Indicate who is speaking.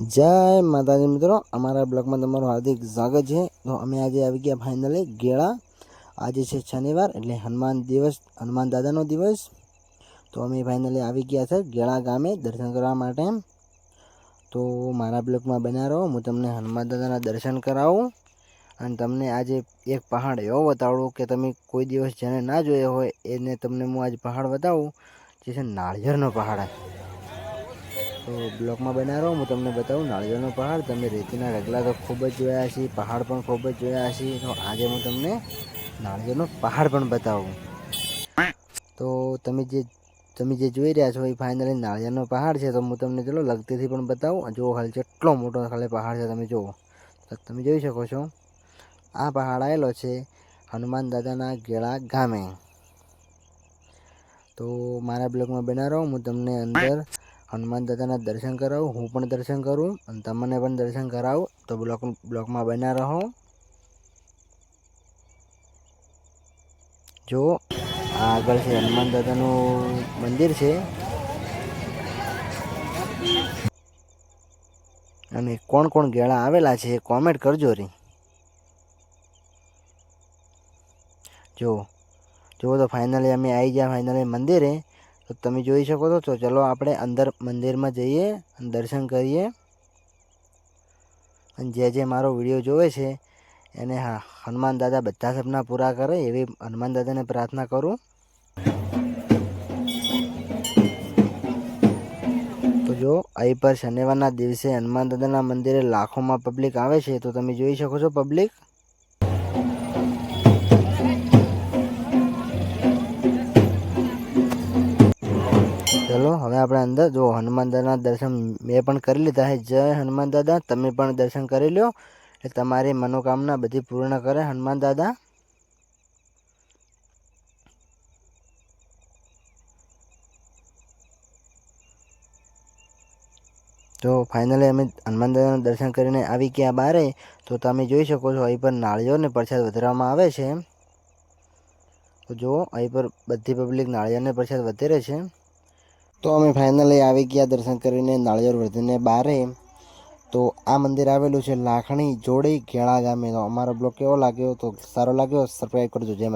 Speaker 1: જય માતાજી મિત્રો, અમારા બ્લોગમાં તમારું હાર્દિક સ્વાગત છે. તો અમે આજે આવી ગયા ફાઇનલી ગેળા. આજે છે શનિવાર, એટલે હનુમાન દિવસ, હનુમાન દાદાનો દિવસ. તો અમે ફાઇનલી આવી ગયા છે ગેળા ગામે દર્શન કરવા માટે. તો મારા બ્લોગમાં બન્યા રહો, હું તમને હનુમાન દાદાના દર્શન કરાવું. અને તમને આજે એક પહાડ એવો બતાવું કે તમે કોઈ દિવસ જેને ના જોયો હોય, એને તમને હું આજે પહાડ બતાવું, જે છે નાળિયેરનો પહાડ. તો બ્લોકમાં રહો હું તમને બતાવું, નાળિયેરનો પહાડ. તમે રેતીના રગલા તો ખૂબ જ જોયા હશે, પહાડ પણ ખૂબ જ જોયા હશે. તો આજે હું તમને નાળિયેરનો પહાડ પણ બતાવું. તો તમે જે તમે જે જોઈ રહ્યા છો એ ફાઇનલી નાળિયેરનો પહાડ છે, તો હું તમને ચલો લગતીથી પણ બતાવું. જો હાલ કેટલો મોટો ખાલી પહાડ છે, તમે જુઓ. તમે જોઈ શકો છો, આ પહાડ આવેલો છે હનુમાન દાદાના ગેળા ગામે. તો મારા બ્લોગમાં બનાવ, હું તમને અંદર હનુમાન દાદાના દર્શન કરાવું, હું પણ દર્શન કરું અને તમને પણ દર્શન કરાવું. તો બ્લોક, બ્લોકમાં બન્યા રહો. જો, આ આગળ છે હનુમાન દાદાનું મંદિર છે. અને કોણ કોણ ગેળા આવેલા છે એ કોમેન્ટ કરજો રી. જો જુઓ તો ફાઇનલી અમે આવી ગયા ફાઇનલી મંદિરે. તો તમે જોઈ શકો છો તો ચલો આપણે અંદર મંદિરમાં જઈએ અને દર્શન કરીએ. અને જે જે મારો વીડિયો જોવે છે, એને હા, હનુમાન દાદા બધા સપના પૂરા કરે એવી હનુમાન દાદાને પ્રાર્થના કરું. તો જો, અહીં પર શનિવારના દિવસે હનુમાન દાદાના મંદિરે લાખોમાં પબ્લિક આવે છે, તો તમે જોઈ શકો છો પબ્લિક ચલો હવે આપણે અંદર, જો હનુમાન દાદાના દર્શન મેં પણ કરી લીધા છે. જય હનુમાન દાદા, તમે પણ દર્શન કરી લો એટલે તમારી મનોકામના બધી પૂર્ણ કરે હનુમાન દાદા. તો ફાઇનલી અમે હનુમાન દાદાના દર્શન કરીને આવી ગયા બારે, તો તમે જોઈ શકો છો, અહીં પર નાળિયોને પ્રસાદ વધારવામાં આવે છે. તો જુઓ અહીં પર બધી પબ્લિક નાળિયેરને પ્રસાદ વધારે છે. તો અમે ફાઇનલી આવી ગયા દર્શન કરીને નાળિયેર વર્ધીને બારે. તો આ મંદિર આવેલું છે લાખણી જોડી ઘેળા ગામે. તો અમારો બ્લોગ કેવો લાગ્યો? તો સારો લાગ્યો. સબસ્ક્રાઈબ કરજો. જેમ